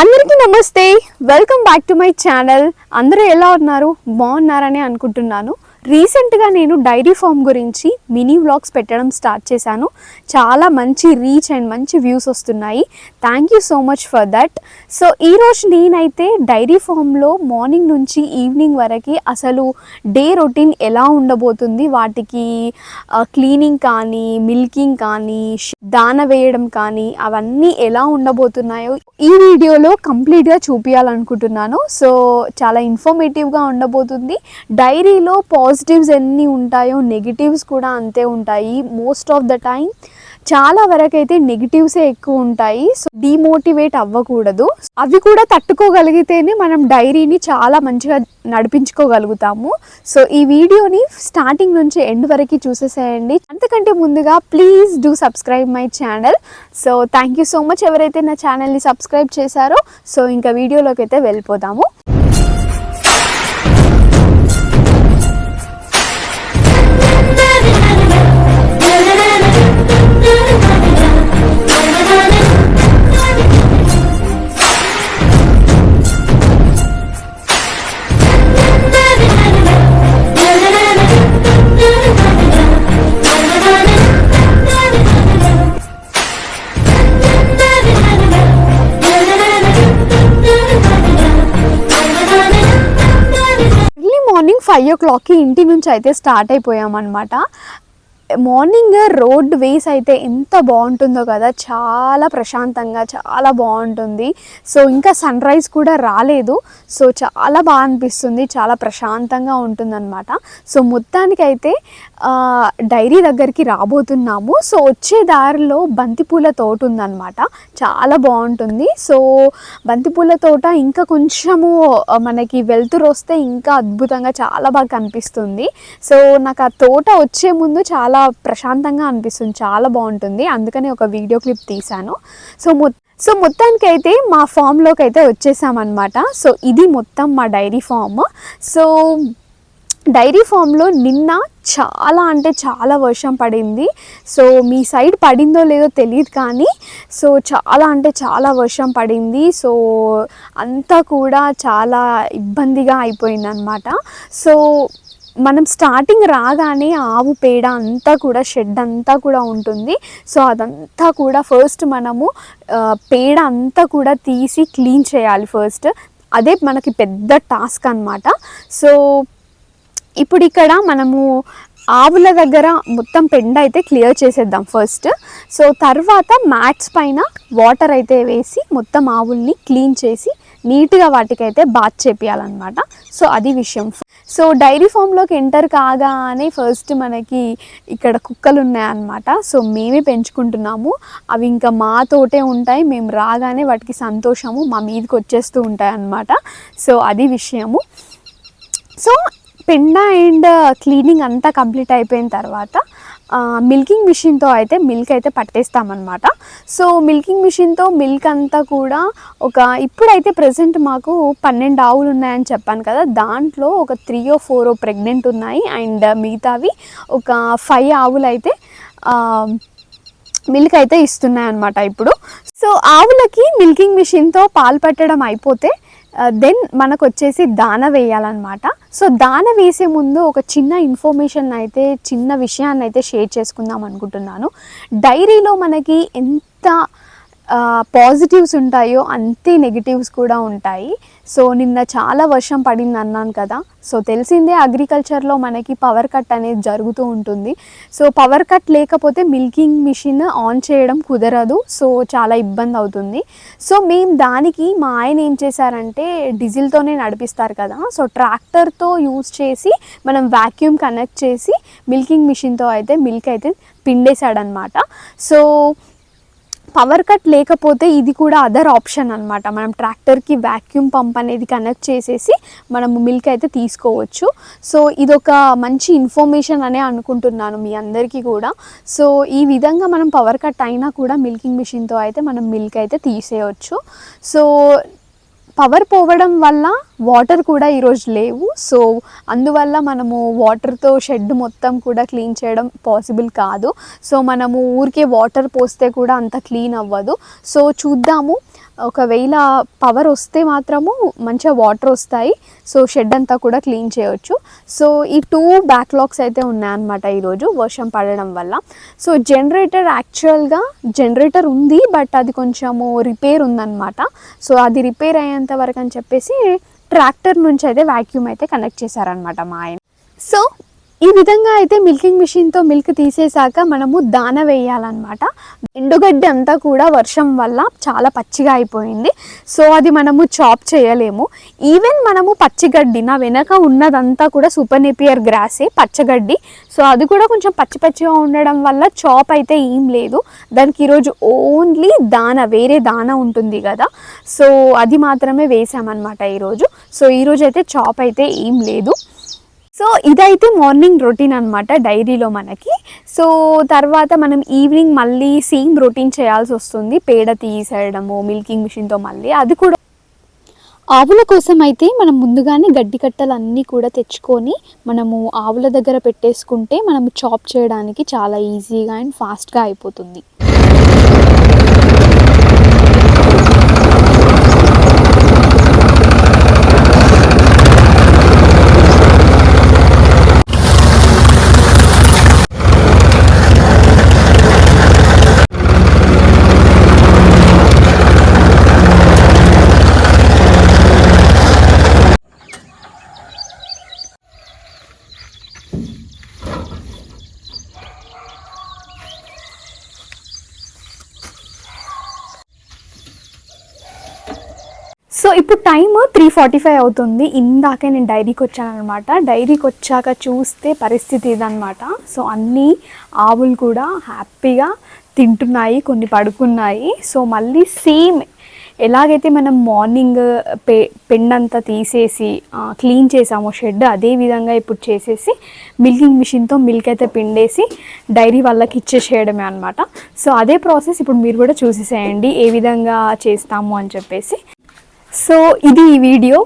అందరికీ నమస్తే. Welcome back to my channel అందరూ ఎలా ఉన్నారు? బాగున్నారని అనుకుంటున్నాను. రీసెంట్గా నేను డైరీ ఫామ్ గురించి మినీ వ్లాగ్స్ పెట్టడం స్టార్ట్ చేశాను. చాలా మంచి రీచ్ అండ్ మంచి వ్యూస్ వస్తున్నాయి. Thank you so much for that so ఈరోజు నేనైతే డైరీ ఫామ్లో మార్నింగ్ నుంచి ఈవినింగ్ వరకు అసలు డే రొటీన్ ఎలా ఉండబోతుంది వాటికి క్లీనింగ్ కానీ మిల్కింగ్ కానీ దాన వేయడం కానీ అవన్నీ ఎలా ఉండబోతున్నాయో ఈ వీడియోలో కంప్లీట్గా చూపించాలనుకుంటున్నాను సో చాలా ఇన్ఫర్మేటివ్గా ఉండబోతుంది. డైరీలో పాజిటివ్స్ ఎన్ని ఉంటాయో నెగిటివ్స్ కూడా అంతే ఉంటాయి. మోస్ట్ ఆఫ్ ద టైం చాలా వరకు అయితే నెగిటివ్సే ఎక్కువ ఉంటాయి. సో డిమోటివేట్ అవ్వకూడదు. అవి కూడా తట్టుకోగలిగితేనే మనం డైరీని చాలా మంచిగా నడిపించుకోగలుగుతాము. సో ఈ వీడియోని స్టార్టింగ్ నుంచి ఎండ్ వరకు చూసేసేయండి. అంతకంటే ముందుగా please do subscribe my channel so thank you so much ఎవరైతే నా ఛానల్ని సబ్స్క్రైబ్ చేశారో సో ఇంకా వీడియోలోకి అయితే వెళ్ళిపోదాము. మార్నింగ్ ఫైవ్ ఓ క్లాక్కి ఇంటి నుంచి అయితే స్టార్ట్ అయిపోయామన్నమాట. మార్నింగ్ రోడ్ వేస్ అయితే ఎంత బాగుంటుందో కదా చాలా ప్రశాంతంగా చాలా బాగుంటుంది. సో ఇంకా సన్ రైజ్ కూడా రాలేదు. సో చాలా బాగా అనిపిస్తుంది చాలా ప్రశాంతంగా ఉంటుందన్నమాట. సో మొత్తానికైతే డైరీ దగ్గరికి రాబోతున్నాము. సో వచ్చే దారిలో బంతిపూల తోట ఉందన్నమాట. చాలా బాగుంటుంది. సో బంతిపూల తోట ఇంకా కొంచెము మనకి వెలుతురు వస్తే ఇంకా అద్భుతంగా చాలా బాగా కనిపిస్తుంది. సో నాకు ఆ తోట వచ్చే ముందు చాలా చాలా ప్రశాంతంగా అనిపిస్తుంది. చాలా బాగుంటుంది. అందుకని ఒక వీడియో క్లిప్ తీశాను. సో మొత్తం సో మొత్తానికి అయితే మా ఫామ్లోకి అయితే వచ్చేసామన్నమాట. సో ఇది మొత్తం మా డైరీ ఫామ్. సో డైరీ ఫామ్లో నిన్న చాలా అంటే చాలా వర్షం పడింది. సో మీ సైడ్ పడిందో లేదో తెలియదు కానీ సో చాలా అంటే చాలా వర్షం పడింది. సో అంతా కూడా చాలా ఇబ్బందిగా అయిపోయింది అనమాట సో మనం స్టార్టింగ్ రాగానే ఆవు పేడ అంతా కూడా షెడ్ అంతా కూడా ఉంటుంది. సో అదంతా కూడా ఫస్ట్ మనము పేడ అంతా కూడా తీసి క్లీన్ చేయాలి ఫస్ట్ అదే మనకి పెద్ద టాస్క్ అనమాట సో ఇప్పుడు ఇక్కడ మనము ఆవుల దగ్గర మొత్తం పెండ అయితే క్లియర్ చేసేద్దాం ఫస్ట్ సో తర్వాత మ్యాట్స్ పైన వాటర్ అయితే వేసి మొత్తం ఆవుల్ని క్లీన్ చేసి నీట్గా వాటికైతే బాత్ చేపియాలన్నమాట. సో అది విషయం. సో డైరీ ఫామ్లోకి ఎంటర్ కాగానే ఫస్ట్ మనకి ఇక్కడ కుక్కలు ఉన్నాయన్నమాట సో మేమే పెంచుకుంటున్నాము. అవి ఇంకా మాతోటే ఉంటాయి. మేము రాగానే వాటికి సంతోషము మా మీదకి వచ్చేస్తూ ఉంటాయి అన్నమాట సో అది విషయము. సో పెండ అండ్ క్లీనింగ్ అంతా కంప్లీట్ అయిపోయిన తర్వాత మిల్కింగ్ మిషన్తో అయితే మిల్క్ అయితే పట్టేస్తామన్నమాట. సో మిల్కింగ్ మిషన్తో మిల్క్ అంతా కూడా ఒక ఇప్పుడైతే ప్రజెంట్ మాకు పన్నెండు ఆవులు ఉన్నాయని చెప్పాను కదా దాంట్లో ఒక త్రీ ఓ ఫోర్ ప్రెగ్నెంట్ ఉన్నాయి. అండ్ మిగతావి ఒక ఫైవ్ ఆవులు అయితే మిల్క్ అయితే ఇస్తున్నాయి అనమాట ఇప్పుడు. సో ఆవులకి మిల్కింగ్ మిషన్తో పాలు పట్టడం అయిపోతే దెన్ మనకు వచ్చేసి దాన వేయాలన్నమాట. సో దాన వేసే ముందు ఒక చిన్న ఇన్ఫర్మేషన్ అయితే చిన్న విషయాన్ని అయితే షేర్ చేసుకుందాం అనుకుంటున్నాను. డైరీలో మనకి ఎంత పాజిటివ్స్ ఉంటాయో అంతే నెగిటివ్స్ కూడా ఉంటాయి. సో నిన్న చాలా వర్షం పడింది అన్నాను కదా. సో తెలిసిందే అగ్రికల్చర్లో మనకి పవర్ కట్ అనేది జరుగుతూ ఉంటుంది. సో పవర్ కట్ లేకపోతే మిల్కింగ్ మిషన్ ఆన్ చేయడం కుదరదు. సో చాలా ఇబ్బంది అవుతుంది. సో మేము దానికి మా ఆయన ఏం చేశారంటే డీజిల్తోనే నడిపిస్తారు కదా. సో ట్రాక్టర్తో యూజ్ చేసి మనం వ్యాక్యూమ్ కనెక్ట్ చేసి మిల్కింగ్ మిషన్తో అయితే మిల్క్ అయితే పిండేశాడనమాట సో పవర్ కట్ లేకపోతే ఇది కూడా అదర్ ఆప్షన్ అనమాట మనం ట్రాక్టర్కి వ్యాక్యూమ్ పంప్ అనేది కనెక్ట్ చేసేసి మనము మిల్క్ అయితే తీసుకోవచ్చు. సో ఇదొక మంచి ఇన్ఫర్మేషన్ అనే అనుకుంటున్నాను మీ అందరికీ కూడా. సో ఈ విధంగా మనం పవర్ కట్ అయినా కూడా మిల్కింగ్ మిషన్తో అయితే మనం మిల్క్ అయితే తీసేయచ్చు. సో పవర్ పోవడం వల్ల వాటర్ కూడా ఈరోజు లేవు. సో అందువల్ల మనము వాటర్తో షెడ్ మొత్తం కూడా క్లీన్ చేయడం పాసిబుల్ కాదు. సో మనము ఊరికే వాటర్ పోస్తే కూడా అంత క్లీన్ అవ్వదు. సో చూద్దాము ఒకవేళ పవర్ వస్తే మాత్రము మంచిగా వాటర్ వస్తాయి. సో షెడ్ అంతా కూడా క్లీన్ చేయొచ్చు. సో ఈ టూ బ్యాక్లాగ్స్ అయితే ఉన్నాయన్నమాట ఈరోజు వర్షం పడడం వల్ల. సో జనరేటర్ యాక్చువల్గా జనరేటర్ ఉంది బట్ అది కొంచెము రిపేర్ ఉందన్నమాట. సో అది రిపేర్ అయ్యేంత వరకు అని చెప్పేసి ట్రాక్టర్ నుంచి అయితే వాక్యూమ్ అయితే కనెక్ట్ చేశారనమాట మా ఆయన. సో ఈ విధంగా అయితే మిల్కింగ్ మిషన్తో మిల్క్ తీసేశాక మనము దాన వేయాలన్నమాట. ఎండుగడ్డి అంతా కూడా వర్షం వల్ల చాలా పచ్చిగా అయిపోయింది. సో అది మనము చాప్ చేయలేము. ఈవెన్ మనము పచ్చిగడ్డి నా వెనక ఉన్నదంతా కూడా సూపర్ నెపియర్ గ్రాసే పచ్చగడ్డి. సో అది కూడా కొంచెం పచ్చి పచ్చిగా ఉండడం వల్ల చాప్ అయితే ఏం లేదు. దానికి ఈరోజు ఓన్లీ దాన వేరే దాన ఉంటుంది కదా. సో అది మాత్రమే వేసామన్నమాట ఈరోజు. సో ఈరోజు అయితే చాప్ అయితే ఏం లేదు. సో ఇదైతే మార్నింగ్ రొటీన్ అనమాట డైరీలో మనకి. సో తర్వాత మనం ఈవినింగ్ మళ్ళీ సేమ్ రొటీన్ చేయాల్సి వస్తుంది. పేడ తీసేయడము మిల్కింగ్ మిషన్తో మళ్ళీ అది కూడా. ఆవుల కోసం అయితే మనం ముందుగానే గడ్డి కట్టలు అన్నీ కూడా తెచ్చుకొని మనము ఆవుల దగ్గర పెట్టేసుకుంటే మనం చాప్ చేయడానికి చాలా ఈజీగా అండ్ ఫాస్ట్గా అయిపోతుంది. ఇప్పుడు టైం త్రీ ఫార్టీ ఫైవ్ అవుతుంది. ఇందాకే నేను డైరీకి వచ్చాను అనమాట డైరీకి వచ్చాక చూస్తే పరిస్థితి ఇదనమాట సో అన్నీ ఆవులు కూడా హ్యాపీగా తింటున్నాయి కొన్ని పడుకున్నాయి. సో మళ్ళీ సేమ్ ఎలాగైతే మనం మార్నింగ్ పె పెండంతా తీసేసి క్లీన్ చేసామో షెడ్ అదే విధంగా ఇప్పుడు చేసేసి మిల్కింగ్ మిషన్తో మిల్క్ అయితే పిండేసి డైరీ వాళ్ళకి ఇచ్చేసేయడమే అనమాట సో అదే ప్రాసెస్ ఇప్పుడు మీరు కూడా చూసేసేయండి. ఏ విధంగా చేస్తాము అని చెప్పేసి. సో ఇది ఈ వీడియో.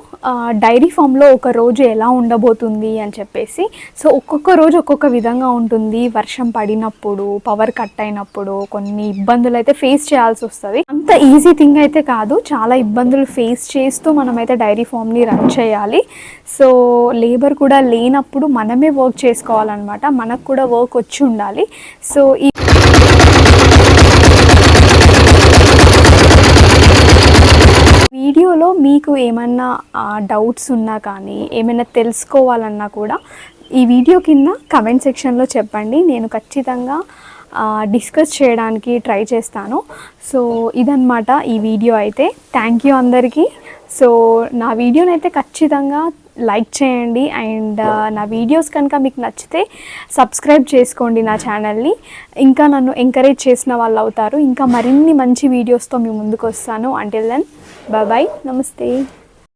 డైరీ ఫామ్లో ఒక రోజు ఎలా ఉండబోతుంది అని చెప్పేసి. సో ఒక్కొక్క రోజు ఒక్కొక్క విధంగా ఉంటుంది. వర్షం పడినప్పుడు పవర్ కట్ అయినప్పుడు కొన్ని ఇబ్బందులు అయితే ఫేస్ చేయాల్సి వస్తుంది. అంత ఈజీ థింగ్ అయితే కాదు. చాలా ఇబ్బందులు ఫేస్ చేస్తూ మనమైతే డైరీ ఫామ్ని రన్ చేయాలి. సో లేబర్ కూడా లేనప్పుడు మనమే వర్క్ చేసుకోవాలన్నమాట. మనకు కూడా వర్క్ వచ్చి ఉండాలి. సో ఈ వీడియోలో మీకు ఏమన్నా డౌట్స్ ఉన్నా కానీ ఏమైనా తెలుసుకోవాలన్నా కూడా ఈ వీడియో కింద కమెంట్ సెక్షన్లో చెప్పండి. నేను ఖచ్చితంగా డిస్కస్ చేయడానికి ట్రై చేస్తాను. సో ఇదన్నమాట ఈ వీడియో అయితే. థ్యాంక్ యూ అందరికీ. సో నా వీడియోని అయితే ఖచ్చితంగా లైక్ చేయండి. అండ్ నా వీడియోస్ కనుక మీకు నచ్చితే సబ్స్క్రైబ్ చేసుకోండి నా ఛానల్ని ఇంకా నన్ను ఎంకరేజ్ చేసిన వాళ్ళు అవుతారు. ఇంకా మరిన్ని మంచి వీడియోస్తో మీ ముందుకు వస్తాను. అంటిల్ దెన్ బాయ్ నమస్తే